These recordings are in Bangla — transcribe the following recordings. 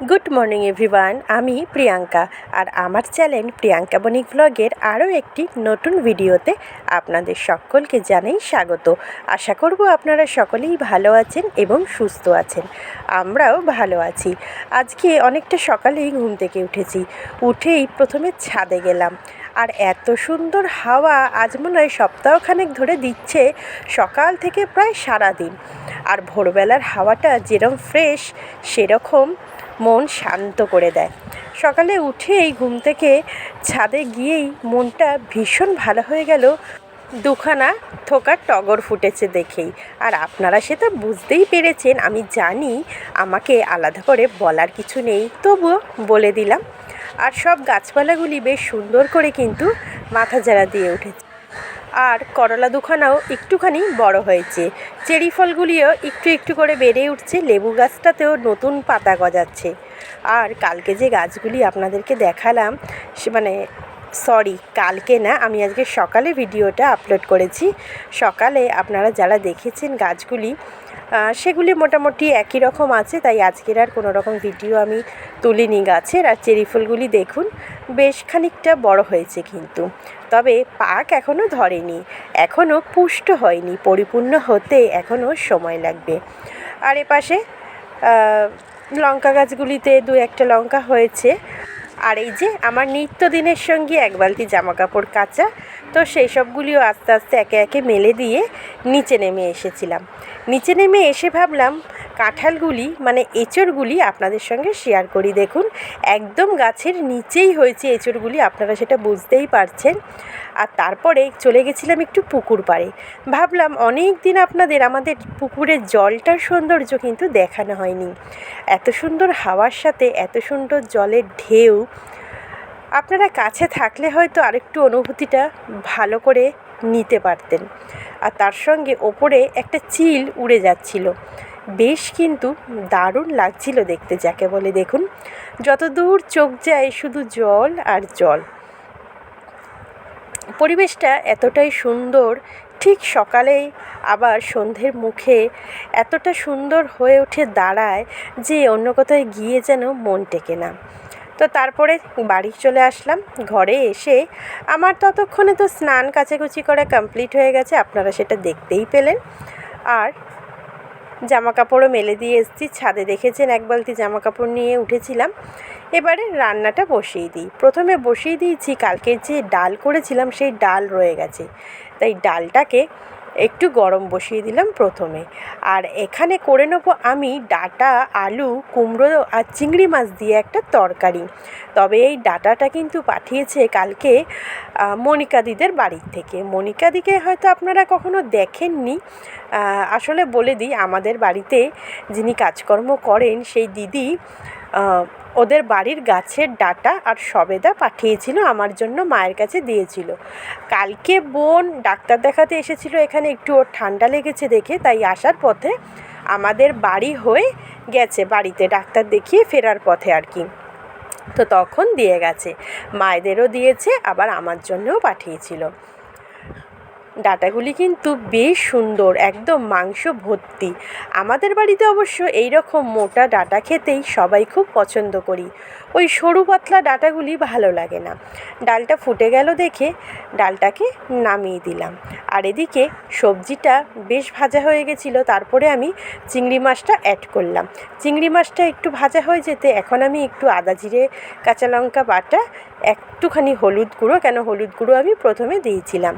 গুড মর্নিং এভরিওয়ান আমি প্রিয়াঙ্কা আর আমার চ্যানেল প্রিয়াঙ্কা বণিক ব্লগের আরও একটি নতুন ভিডিওতে আপনাদের সকলকে জানাই স্বাগত। আশা করব আপনারা সকলেই ভালো আছেন এবং সুস্থ আছেন। আমরাও ভালো আছি। আজকে অনেকটা সকালেই ঘুম থেকে উঠেছি। উঠেই প্রথমে ছাদে গেলাম। আর এত সুন্দর হাওয়া আজ মনে হয় সপ্তাহখানেক ধরে দিচ্ছে সকাল থেকে প্রায় সারা দিন আর ভোরবেলার হাওয়াটা যেরকম ফ্রেশ সেরকম মন শান্ত করে দেয়। সকালে উঠেই ঘুম থেকে ছাদে গিয়েই মনটা ভীষণ ভালো হয়ে গেল। দুখানা থোকার টগর ফুটেছে দেখেই। আর আপনারা সেটা বুঝতেই পেরেছেন, আমি জানি আমাকে আলাদা করে বলার কিছু নেই, তবুও বলে দিলাম। আর সব গাছপালাগুলি বেশ সুন্দর করে কিন্তু মাথা ঝাড়া দিয়ে উঠেছে। আর করলা দুখানাও একটুখানি বড় হয়েছে। চেরি ফলগুলিও একটু একটু করে বেড়ে উঠছে, লেবু গাছটাতেও নতুন পাতা গজাচ্ছে। আর কালকে যে গাছগুলি আপনাদেরকে দেখালাম, সে মানে সরি কালকে না, আমি আজকে সকালে ভিডিওটা আপলোড করেছি। সকালে আপনারা যারা দেখেছেন গাছগুলি সেগুলি মোটামুটি একই রকম আছে, তাই আজকের আর কোনো রকম ভিডিও আমি তুলিনি গাছের। আর চেরি ফুলগুলি দেখুন, বেশ খানিকটা বড় হয়েছে কিন্তু। তবে পাক এখনও ধরেনি এখনও পুষ্ট হয়নি, পরিপূর্ণ হতে এখনও সময় লাগবে। আর এপাশে লঙ্কা গাছগুলিতে দু একটা লঙ্কা হয়েছে। আর এই যে আমার নিত্যদিনের সঙ্গে এক বালতি জামা কাপড় কাচা তো সেই সবগুলিও আস্তে আস্তে একে একে মেলে দিয়ে নিচে নেমে এসেছিলাম। নিচে নেমে এসে ভাবলাম, কাঁঠালগুলি মানে এঁচড়গুলি আপনাদের সঙ্গে শেয়ার করি। দেখুন, একদম গাছের নিচেই হয়েছে এঁচড়গুলি, আপনারা সেটা বুঝতেই পারছেন। আর তারপরে চলে গেছিলাম একটু পুকুর পাড়ে। ভাবলাম অনেক দিন আপনাদের আমাদের পুকুরের জলটার সৌন্দর্য কিন্তু দেখানো হয়নি। এত সুন্দর হাওয়ার সাথে, এত সুন্দর জলের ঢেউ আপনারা কাছে থাকলে হয়তো আরেকটু অনুভূতিটা ভালো করে নিতে পারতেন। আর তার সঙ্গে ওপরে একটা চিল উড়ে যাচ্ছিল। বেশ কিন্তু দারুণ লাগছিল দেখতে, যাকে বলে দেখুন, যত দূর চোখ যায় শুধু জল আর জল। পরিবেশটা এতটাই সুন্দর, ঠিক সকালেই আবার সন্ধ্যের মুখে এতটা সুন্দর হয়ে উঠে দাঁড়ায় যে অন্য কোথায় গিয়ে যেন মন টেকে না। তো তারপরে বাড়ি চলে আসলাম। ঘরে এসে আমার ততক্ষণে তো স্নান কাচাকুচি করা কমপ্লিট হয়ে গেছে, আপনারা সেটা দেখতেই পেলেন। আর জামা কাপড়ও মেলে দিয়ে এসেছি, ছাদে দেখেছেন এক বালতি জামা কাপড় নিয়ে উঠেছিলাম। এবারে রান্নাটা বসিয়ে দিই। প্রথমে বসিয়ে দিয়েছি, কালকে যে ডাল করেছিলাম সেই ডাল রয়ে গেছে। তাই ডালটাকে একটু গরম বসিয়ে দিলাম প্রথমে। আর এখানে করে নেব আমি ডাটা আলু কুমড়ো আর চিংড়ি মাছ দিয়ে একটা তরকারি। তবে এই ডাটাটা কিন্তু পাঠিয়েছে কালকে আহ, মনিকা দিদের বাড়ির থেকে। মনিকা দিকে হয়তো আপনারা কখনো দেখেননি। আসলে বলে দিই আমাদের বাড়িতে যিনি কাজকর্ম করেন সেই দিদি ওদের বাড়ির গাছের ডাটা আর সবেদা পাঠিয়েছিল, আমার জন্য মায়ের কাছে দিয়েছিল। কালকে বোন ডাক্তার দেখাতে এসেছিল এখানে, একটু ওর ঠান্ডা লেগেছে দেখে, তাই আসার পথে আমাদের বাড়ি হয়ে গেছে, বাড়িতে ডাক্তার দেখিয়ে ফেরার পথে আর কি। তো তখন দিয়ে গেছে। মায়েদেরও দিয়েছে, আবার আমার জন্যও পাঠিয়েছিল। ডাটাগুলি কিন্তু বেশ সুন্দর, একদম মাংস ভর্তি। আমাদের বাড়িতে অবশ্য এই রকম মোটা ডাটা খেতেই সবাই খুব পছন্দ করি। ওই সরু পাতলা ডাটাগুলি ভালো লাগে না। ডালটা ফুটে গেল দেখে ডালটাকে নামিয়ে দিলাম। আর এদিকে সবজিটা বেশ ভাজা হয়ে গেছিল, তারপরে আমি চিংড়ি মাছটা অ্যাড করলাম। চিংড়ি মাছটা একটু ভাজা হয়ে যেতে এখন আমি একটু আদা জিরে, কাঁচা লঙ্কা বাটা, একটুখানি হলুদ গুঁড়ো, কেন হলুদ গুঁড়ো আমি প্রথমে দিয়েছিলাম।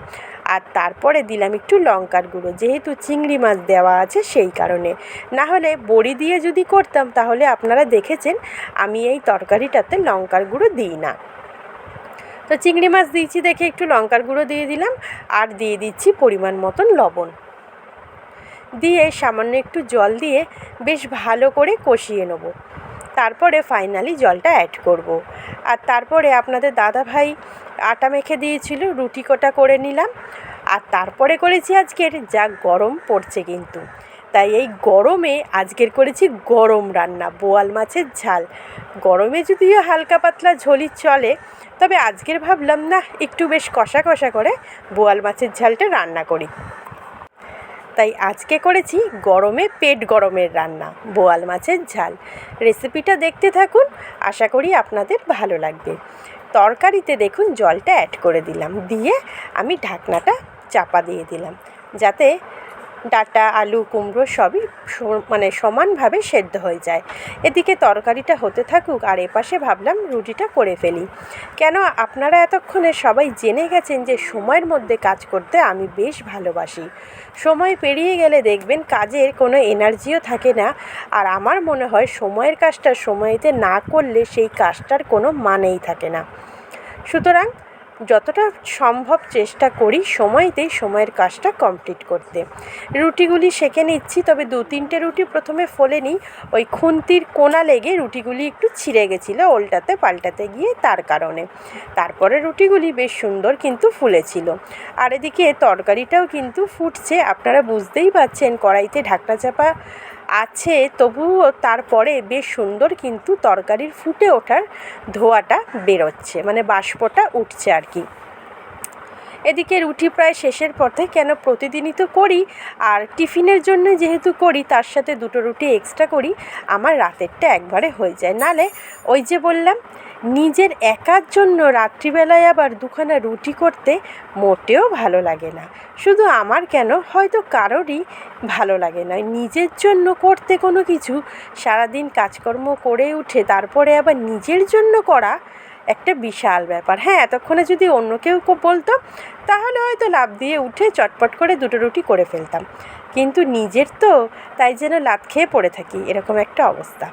আর তারপরে দিলাম একটু লঙ্কার গুঁড়ো, যেহেতু চিংড়ি মাছ দেওয়া আছে সেই কারণে। না হলে বড়ি দিয়ে যদি করতাম তাহলে আপনারা দেখেছেন, আমি এই তরকারিটাতে লঙ্কার গুঁড়ো দিই না। তো চিংড়ি মাছ দিয়েছি দেখে একটু লঙ্কার গুঁড়ো দিয়ে দিলাম, আর দিয়ে দিচ্ছি পরিমাণ মতন লবণ। দিয়ে সামান্য একটু জল দিয়ে বেশ ভালো করে কষিয়ে নেব। তারপরে ফাইনালি জলটা অ্যাড করব। আর তারপরে আপনাদের দাদা ভাই আটা মেখে দিয়েছিল, রুটি কোটা করে নিলাম। আর তারপরে করেছি আজকের, যা গরম পড়ছে কিন্তু। তাই এই গরমে আজকের করেছি গরম রান্না, বোয়াল মাছের ঝাল। গরমে যদিও হালকা পাতলা ঝোলি চলে, তবে আজকের ভাবলাম না একটু বেশ কষা কষা করে বোয়াল মাছের ঝালটা রান্না করি। তাই আজকে করেছি গরমে পেট গরমের রান্না, বোয়াল মাছের ঝাল। রেসিপিটা দেখতে থাকুন, আশা করি আপনাদের ভালো লাগবে। তরকারিতে দেখুন জলটা অ্যাড করে দিলাম, দিয়ে আমি ঢাকনাটা চাপা দিয়ে দিলাম, যাতে ডাঁটা, আলু, কুমড়ো সবই মানে সমানভাবে সেদ্ধ হয়ে যায়। এদিকে তরকারিটা হতে থাকুক আর এপাশে ভাবলাম রুটিটা করে ফেলি। কেন আপনারা এতক্ষণে সবাই জেনে গেছেন যে সময়ের মধ্যে কাজ করতে আমি বেশ ভালোবাসি। সময় পেরিয়ে গেলে দেখবেন কাজের কোনো এনার্জিও থাকে না আর আমার মনে হয় সময়ের কাজটা সময়তে না করলে সেই কাজটার কোনো মানেই থাকে না। সুতরাং যতটা সম্ভব চেষ্টা করি সময়তেই সময়ের কাজটা কমপ্লিট করতে। রুটিগুলি সেঁকে নিচ্ছি, তবে দু তিনটে রুটি প্রথমে ফোলে নিই। ওই খুন্তির কোনা লেগে রুটিগুলি একটু ছিঁড়ে গেছিল, ওল্টাতে পাল্টাতে গিয়ে তার কারণে। তারপরে রুটিগুলি বেশ সুন্দর কিন্তু ফুলেছিল। আর এদিকে তরকারিটাও কিন্তু ফুটছে, আপনারা বুঝতেই পাচ্ছেন কড়াইতে ঢাকনা চাপা আছে, তবুও তারপরে বেশ সুন্দর কিন্তু তরকারির ফুটে ওঠার ধোয়াটা বেরোচ্ছে মানে বাষ্পটা উঠছে আর কি। এদিকে রুটি প্রায় শেষের পথে কেন প্রতিদিনই তো করি, আর টিফিনের জন্য যেহেতু করি, তার সাথে দুটো রুটি এক্সট্রা করি, আমার রাতেরটা একবারে হয়ে যায়। নালে ওই যে বললাম নিজের একার জন্য রাত্রিবেলায় আবার দুখানা রুটি করতে মোটেও ভালো লাগে না। শুধু আমার কেন? হয়তো কারোরই ভালো লাগে না। নিজের জন্য করতে কোনো কিছু, সারাদিন কাজকর্ম করে উঠে তারপরে আবার নিজের জন্য করা একটা বিশাল ব্যাপার। হ্যাঁ এতক্ষণে যদি অন্য কেউ বলতো, তাহলে হয়তো লাভ দিয়ে উঠে চটপট করে দুটো রুটি করে ফেলতাম। কিন্তু নিজের তো, তাই যেন লাত খেয়ে পড়ে থাকি, এরকম একটা অবস্থা।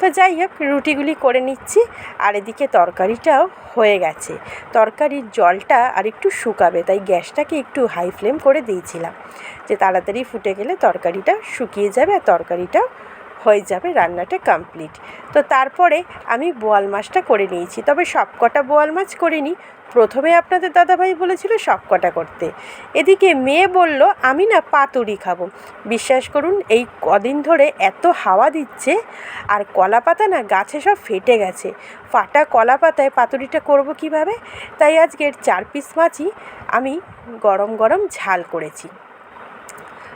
তো যাই হোক, রুটিগুলি করে নিচ্ছি আর এদিকে তরকারিটাও হয়ে গেছে। তরকারির জলটা আর একটু শুকাবে, তাই গ্যাসটাকে একটু হাই ফ্লেম করে দিয়েছিলাম। যে তাড়াতাড়ি ফুটে গেলে তরকারিটা শুকিয়ে যাবে আর তরকারিটাও হয়ে যাবে রান্নাটা কমপ্লিট তো তারপরে আমি বোয়াল মাছটা করে নিয়েছি। তবে সব কটা বোয়াল মাছ করিনি। প্রথমে আপনাদের দাদাভাই বলেছিল সব কটা করতে। এদিকে মেয়ে বলল, আমি না পাতুরি খাব। বিশ্বাস করুন, এই কদিন ধরে এত হাওয়া দিচ্ছে, আর কলা পাতা না গাছে সব ফেটে গেছে। ফাটা কলা পাতায় পাতুরিটা করব কীভাবে? তাই আজকের চার পিস মাছই আমি গরম গরম ঝাল করেছি।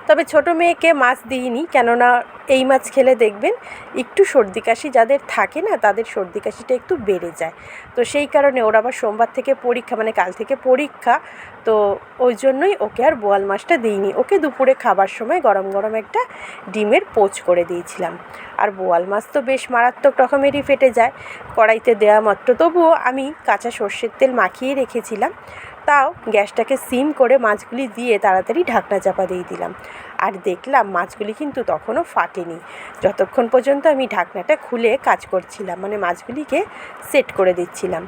তবে ছোটো মেয়েকে মাছ দিইনি, কেননা এই মাছ খেলে দেখবেন একটু সর্দি কাশি যাদের থাকে না, তাদের সর্দি কাশিটা একটু বেড়ে যায়। তো সেই কারণে ওর আবার সোমবার থেকে পরীক্ষা মানে কাল থেকে পরীক্ষা, তো ওই জন্যই ওকে আর বোয়াল মাছটা দিইনি। ওকে দুপুরে খাবার সময় গরম গরম একটা ডিমের পোচ করে দিয়েছিলাম। আর বোয়াল মাছ তো বেশ মারাত্মক রকমেরই ফেটে যায়, কড়াইতে দেওয়া মাত্র। তবুও আমি কাঁচা সর্ষের তেল মাখিয়ে রেখেছিলাম। তাও গ্যাসটাকে সিম করে মাছগুলি দিয়ে তাড়াতাড়ি ঢাকনা চাপা দিয়ে দিলাম। আর দেখলাম মাছগুলি কিন্তু তখনও ফাটেনি। যতক্ষণ পর্যন্ত আমি ঢাকনাটা খুলে কাজ করছিলাম মানে মাছগুলিকে সেট করে দিচ্ছিলাম।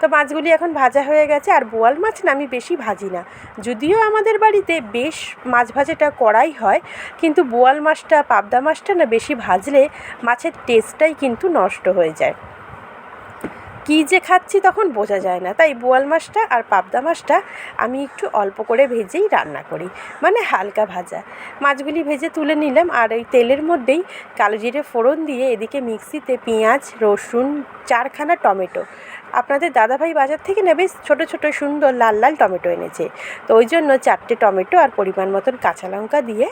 তো মাছগুলি এখন ভাজা হয়ে গেছে, আর বোয়াল মাছ না আমি বেশি ভাজি না। যদিও আমাদের বাড়িতে বেশ মাছ ভাজাটা করাই হয়, কিন্তু বোয়াল মাছটা, পাবদা মাছটা না বেশি ভাজলে মাছের টেস্টটাই কিন্তু নষ্ট হয়ে যায়। কী যে খাচ্ছি তখন বোঝা যায় না। তাই বোয়াল মাছটা আর পাবদা মাছটা আমি একটু অল্প করে ভেজেই রান্না করি মানে হালকা ভাজা। মাছগুলি ভেজে তুলে নিলাম আর ওই তেলের মধ্যেই কালো জিরে ফোড়ন দিয়ে এদিকে মিক্সিতে পেঁয়াজ, রসুন, চারখানা টমেটো। আপনাদের দাদাভাই বাজার থেকে না বেশ ছোটো ছোটো, সুন্দর লাল লাল টমেটো এনেছে। তো ওই জন্য চারটে টমেটো আর পরিমাণ মতন কাঁচা লঙ্কা দিয়ে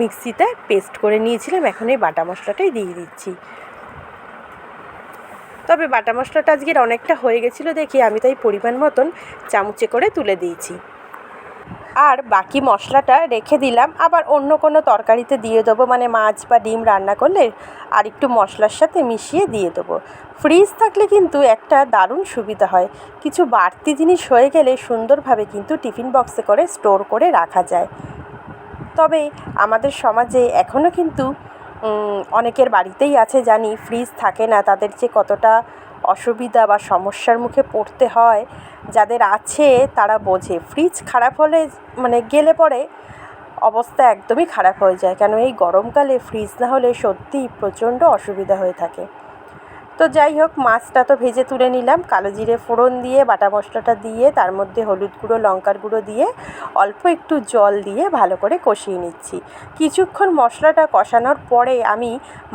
মিক্সিতে পেস্ট করে নিয়েছিলাম। এখন এই বাটা মশলাটাই দিয়ে দিচ্ছি। তবে বাটা মশলাটা আজকের অনেকটা হয়ে গেছিল দেখি আমি তাই পরিমাণ মতন চামচে করে তুলে দিয়েছি। আর বাকি মশলাটা রেখে দিলাম। আবার অন্য কোনো তরকারিতে দিয়ে দেবো মানে মাছ বা ডিম রান্না করলে আর একটু মশলার সাথে মিশিয়ে দিয়ে দেবো। ফ্রিজ থাকলে কিন্তু একটা দারুণ সুবিধা হয়। কিছু বাড়তি জিনিস হয়ে গেলে সুন্দরভাবে কিন্তু টিফিন বক্সে করে স্টোর করে রাখা যায়। তবে আমাদের সমাজে এখনও কিন্তু অনেকের বাড়িতেই আছে জানি, ফ্রিজ থাকে না, তাদের যে কতটা অসুবিধা বা সমস্যার মুখে পড়তে হয়, যাদের আছে তারা বোঝে। ফ্রিজ খারাপ হলে মানে গেলে পরে অবস্থা একদমই খারাপ হয়ে যায়। কেন এই গরমকালে ফ্রিজ না হলে সত্যিই প্রচণ্ড অসুবিধা হয়ে থাকে। তো যাই হোক, মাছটা তো ভেজে তুলে নিলাম। কালো জিরে ফোড়ন দিয়ে, বাটা মশলাটা দিয়ে, তার মধ্যে হলুদ গুঁড়ো, লঙ্কার গুঁড়ো দিয়ে, অল্প একটু জল দিয়ে ভালো করে কষিয়ে নিচ্ছি। কিছুক্ষণ মশলাটা কষানোর পরে আমি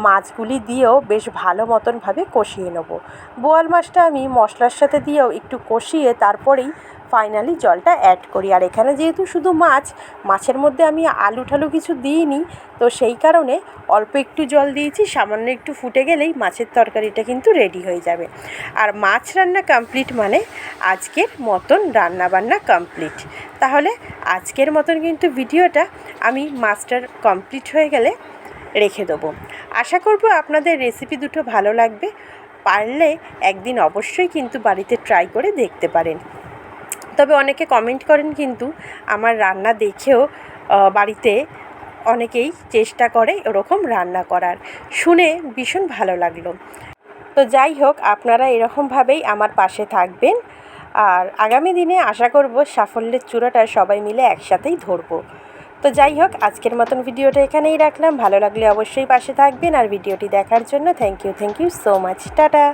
মাছগুলি দিয়েও বেশ ভালো মতনভাবে কষিয়ে নেব। বোয়াল মাছটা আমি মশলার সাথে দিয়েও একটু কষিয়ে তারপরেই ফাইনালি জলটা অ্যাড করি। আর এখানে যেহেতু শুধু মাছ, মাছের মধ্যে আমি আলু ঠালু কিছু দিইনি, তো সেই কারণে অল্প একটু জল দিয়েছি, সামান্য একটু ফুটে গেলেই মাছের তরকারিটা কিন্তু রেডি হয়ে যাবে। আর মাছ রান্না কমপ্লিট মানে আজকের মতন রান্না বান্না কমপ্লিট তাহলে আজকের মতন কিন্তু ভিডিওটা আমি মাছটার কমপ্লিট হয়ে গেলে রেখে দেবো। আশা করব আপনাদের রেসিপি দুটো ভালো লাগবে, পারলে একদিন অবশ্যই কিন্তু বাড়িতে ট্রাই করে দেখতে পারেন। তবে অনেকে কমেন্ট করেন কিন্তু আমার রান্না দেখেও বাড়িতে অনেকেই চেষ্টা করে ওরকম রান্না করার। শুনে ভীষণ ভালো লাগল। তো যাই হোক, আপনারা এরকমভাবেই আমার পাশে থাকবেন। আর আগামী দিনে আশা করব সাফল্যের চূড়াটা সবাই মিলে একসাথেই ধরবো। তো যাই হোক, আজকের মতন ভিডিওটা এখানেই রাখলাম। ভালো লাগলে অবশ্যই পাশে থাকবেন। আর ভিডিওটি দেখার জন্য thank you thank you so much tata.